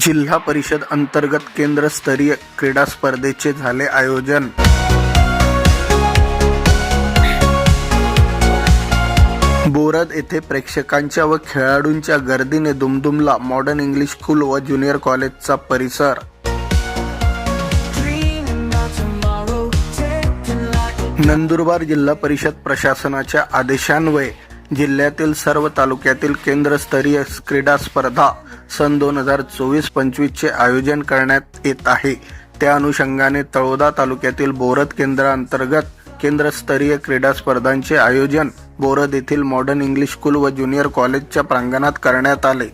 जिल्हा परिषद अंतर्गत केंद्रस्तरीय क्रीडा स्पर्धेचे झाले आयोजन. बोरद येथे प्रेक्षकांच्या व खेळाडूंच्या गर्दीने दुमदुमला मॉडर्न इंग्लिश स्कूल व ज्युनियर कॉलेजचा परिसर. नंदुरबार जिल्हा परिषद प्रशासनाच्या आदेशान्वये जिल्ह्यातील सर्व तालुक्यातील केंद्रस्तरीय क्रीडा स्पर्धा सन दोन हजार चोवीस पंचवीसचे आयोजन करण्यात येत आहे. त्या अनुषंगाने तळोदा तालुक्यातील बोरद केंद्रांतर्गत केंद्रस्तरीय क्रीडा स्पर्धांचे आयोजन बोरद येथील मॉडर्न इंग्लिश स्कूल व ज्युनियर कॉलेजच्या प्रांगणात करण्यात आले.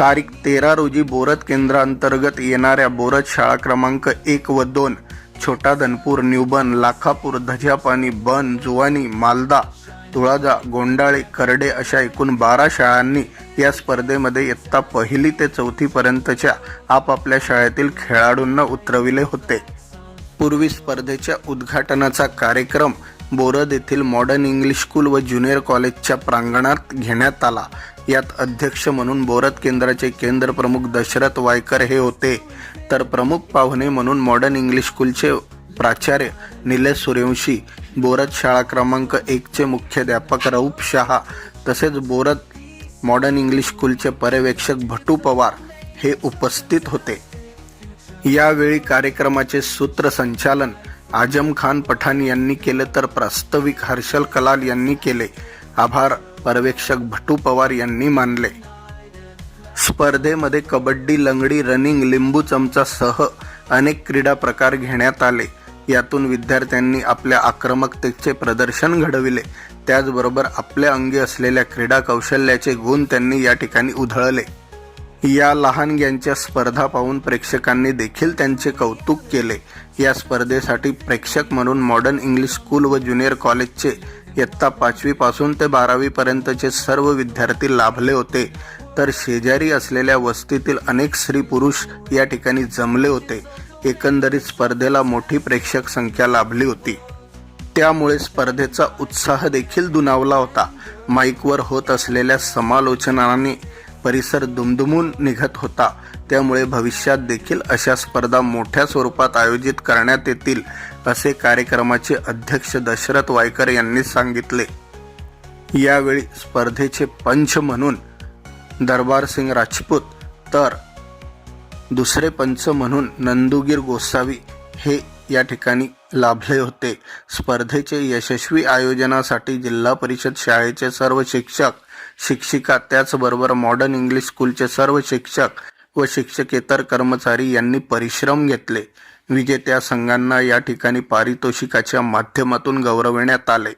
तारीख तेरा रोजी बोरद केंद्रांतर्गत येणाऱ्या बोरद शाळा क्रमांक एक व दोन छोटा धनपूर न्यूबन लाखापूर धजापानी बन जुवानी मालदा तुळाजा गोंडाळे करडे अशा एकूण बारा शाळांनी या स्पर्धेमध्ये इयत्ता पहिली ते चौथीपर्यंतच्या आपापल्या शाळेतील खेळाडूंना उतरविले होते. पूर्वी स्पर्धेच्या उद्घाटनाचा कार्यक्रम बोरद येथील मॉडर्न इंग्लिश स्कूल व ज्युनियर कॉलेजच्या प्रांगणात घेण्यात आला. यात अध्यक्ष म्हणून बोरद केंद्राचे केंद्र प्रमुख दशरथ वायकर हे होते. तर प्रमुख पाहुणे म्हणून मॉडर्न इंग्लिश स्कूलचे प्राचार्य निलेश सूर्यवंशी बोरद शाळा क्रमांक एकचे मुख्याध्यापक रऊफ शहा तसेच बोरद मॉडर्न इंग्लिश स्कूलचे पर्यवेक्षक भटू पवार हे उपस्थित होते. यावेळी कार्यक्रमाचे सूत्रसंचालन आजम खान पठाण यांनी केले तर प्रास्ताविक हर्षल कलाल यांनी केले. आभार पर्यवेक्षक भटू पवार यांनी मानले. स्पर्धेमध्ये कबड्डी लंगडी रनिंग लिंबू चमचासह अनेक क्रीडा प्रकार घेण्यात आले. यातून विद्यार्थ्यांनी आपल्या आक्रमकतेचे प्रदर्शन घडविले. त्याचबरोबर आपल्या अंगी असलेल्या क्रीडा कौशल्याचे गुण त्यांनी या ठिकाणी उधळले. या लहानग्यांच्या स्पर्धा पाहून प्रेक्षकांनी देखील त्यांचे कौतुक केले. या स्पर्धेसाठी प्रेक्षक म्हणून मॉडर्न इंग्लिश स्कूल व ज्युनियर कॉलेजचे इयत्ता पाचवीपासून ते बारावीपर्यंतचे सर्व विद्यार्थी लाभले होते. तर शेजारी असलेल्या वस्तीतील अनेक स्त्री पुरुष या ठिकाणी जमले होते. एकंदरीत स्पर्धेला मोठी प्रेक्षक संख्या लाभली होती. त्यामुळे स्पर्धेचा उत्साह देखील दुणावला होता. माईकवर होत असलेल्या समालोचनाने परिसर दुमदुमून निघत होता. त्यामुळे भविष्यात देखील अशा स्पर्धा मोठ्या स्वरूपात आयोजित करण्यात येतील असे कार्यक्रमाचे अध्यक्ष दशरथ वायकर यांनी सांगितले. यावेळी स्पर्धेचे पंच म्हणून दरबार सिंग राजपूत तर दुसरे पंच म्हणून नंदुगीर गोसावी हे या ठिकाणी लाभले होते. स्पर्धेचे यशस्वी आयोजनासाठी जिल्हा परिषद शाळेचे सर्व शिक्षक शिक्षिका त्याचबरोबर मॉडर्न इंग्लिश स्कूलचे सर्व शिक्षक व शिक्षकेतर कर्मचारी यांनी परिश्रम घेतले. विजेत्या संघांना या ठिकाणी पारितोषिकाच्या माध्यमातून गौरविण्यात आले.